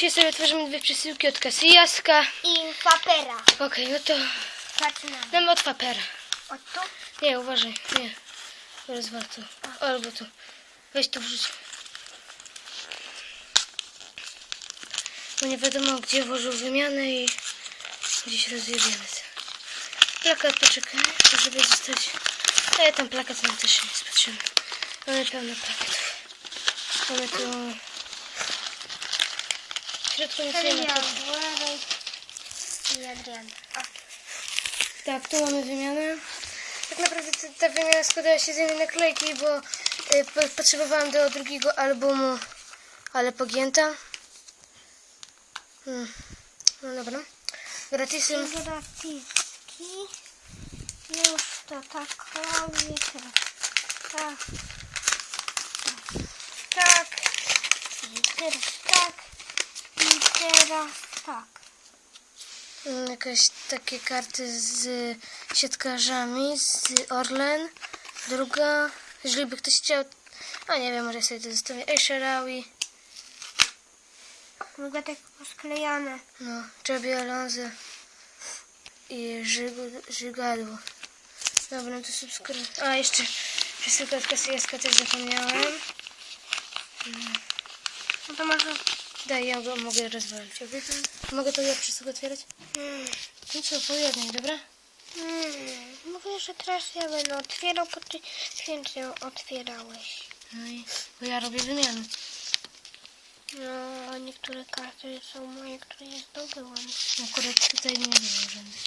dzisiaj sobie otworzymy dwie przesyłki od Casillaska. I papera. Okej, no to Zaczynamy. damy od papera. O tu? Nie, uważaj, nie. Rozwal to. Albo tu. Weź to wrzuć. Bo nie wiadomo, gdzie włożył wymianę i gdzieś rozjebiemy to. Plakat, poczekaj, żeby zostać... Ale tam plakat nam też się nie spatrzymy. Mamy pełno plakatów. Mamy tu... Środku nic nie ma. I Adrian. O, Tak, tu mamy wymianę. Tak naprawdę ta, ta wymiana składała się z jednej naklejki, bo y, po, potrzebowałam do drugiego albumu, ale pogięta. Hmm. No dobra. Gratisem. Grafiski. Już to tak robię. Teraz tak. Tak. I teraz tak. Teraz tak. mm, Jakieś takie karty z siatkarzami, z Orlen. Druga, jeżeli by ktoś chciał, a nie wiem, może sobie to zostawię. Esherawi, Wygląda tak posklejane. no, Czabi Alonso i Żygadło. Dobra, no to subskrybuj. A, jeszcze przesyłka od Kasjaska też zapomniałem. No to może... Daj, ja go mogę rozwalić? Mogę to ja przesyłkę otwierać? Hmm. No co, po jednej, dobra? Hmm. Mówię, że teraz ja będę otwierał, bo ty więcej otwierałeś. No i, bo ja robię wymianę. No, niektóre karty są moje, które nie zdobyłam. Akurat tutaj nie było żadnych.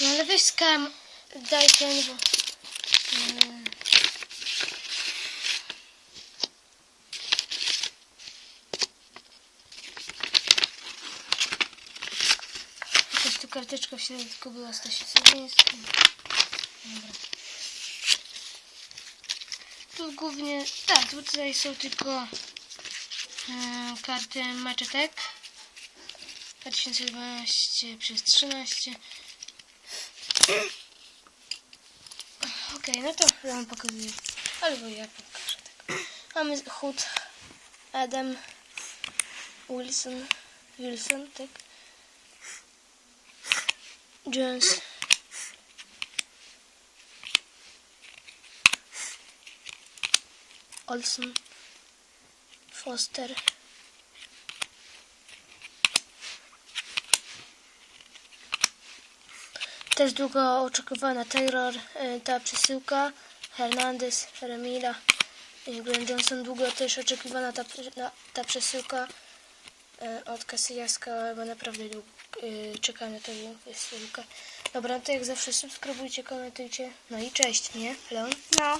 No ale weź skam, daj ten, bo... Mm. Jakaś tu karteczka w środku była Stasia Sowińska. Dobra. Tu głównie, tak, tutaj są tylko e, karty maczetek. 2012 przez 13 Okej, no to ja wam pokazuję. Albo ja pokażę tak mamy Hood Adam Wilson Wilson, tak Jones Olson Foster. Też długo oczekiwana Taylor, e, ta przesyłka, Hernandez, Remila, Glenn Johnson, długo też oczekiwana ta, ta przesyłka e, od Cassillaska, bo naprawdę długo e, czekam na tę przesyłkę. Dobra, to jak zawsze subskrybujcie, komentujcie, no i cześć, nie? Leon? No.